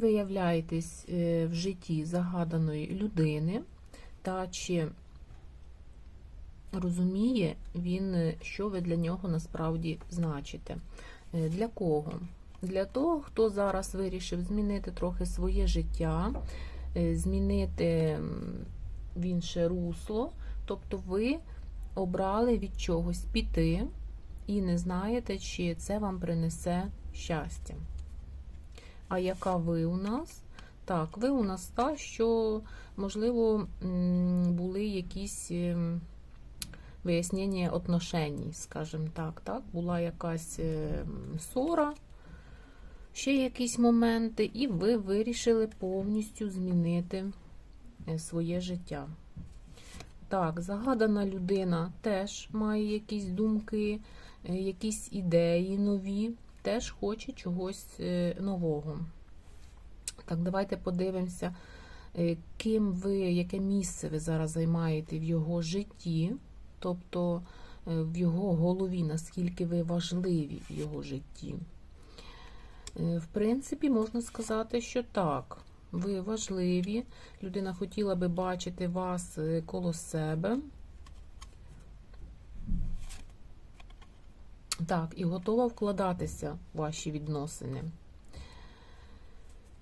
ким ви являєтесь е, в житті загаданої людини, та чи розуміє він, е, що ви для нього насправді значите. Е, Для кого? Для того, хто зараз вирішив змінити трохи своє життя, змінити в інше русло. Тобто ви обрали від чогось піти і не знаєте, чи це вам принесе щастя. А яка ви у нас? Так, ви у нас та, що, можливо, були якісь ем, вияснення отношеній, скажімо так, так, була якась ем, ссора, ще якісь моменти, і ви вирішили повністю змінити е, своє життя. Так, загадана людина теж має якісь думки, е, якісь ідеї нові, теж хоче чогось е, нового. Так, давайте подивимося, е, ким ви, яке місце ви зараз займаєте в його житті, тобто е, в його голові, наскільки ви важливі в його житті. В принципі, можна сказати, що так. Ви важливі. Людина хотіла би бачити вас коло себе. Так, і готова вкладатися в ваші відносини.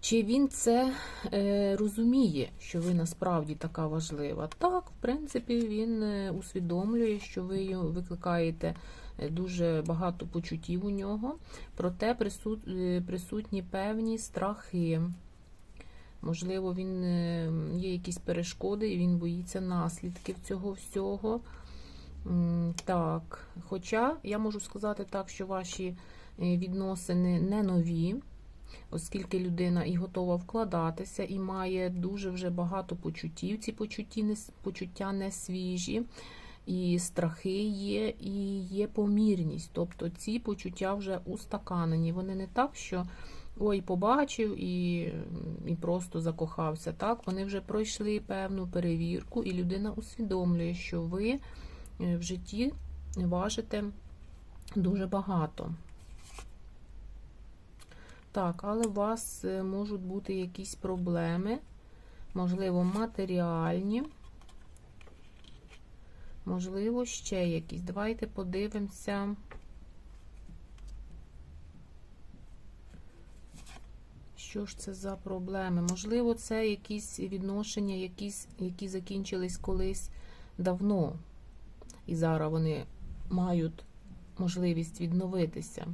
Чи він це е, розуміє, що ви насправді така важлива? Так, в принципі, він е, усвідомлює, що ви викликаєте е, дуже багато почуттів у нього, проте е, присутні певні страхи. Можливо, він є якісь перешкоди, і він боїться наслідків цього всього. Так, хоча я можу сказати так, що ваші е, відносини не нові, оскільки людина і готова вкладатися, і має дуже вже багато почуттів. Ці почуття не свіжі, і страхи є, і є помірність. Тобто ці почуття вже устаканені. Вони не так, що ой, побачив і, і просто закохався. Так, вони вже пройшли певну перевірку, і людина усвідомлює, що ви в житті важите дуже багато. Так, але у вас е, можуть бути якісь проблеми, можливо, матеріальні, можливо, ще якісь. Давайте подивимося. Що ж це за проблеми? Можливо, це якісь відношення, якісь, які закінчились колись давно, і зараз вони мають можливість відновитися.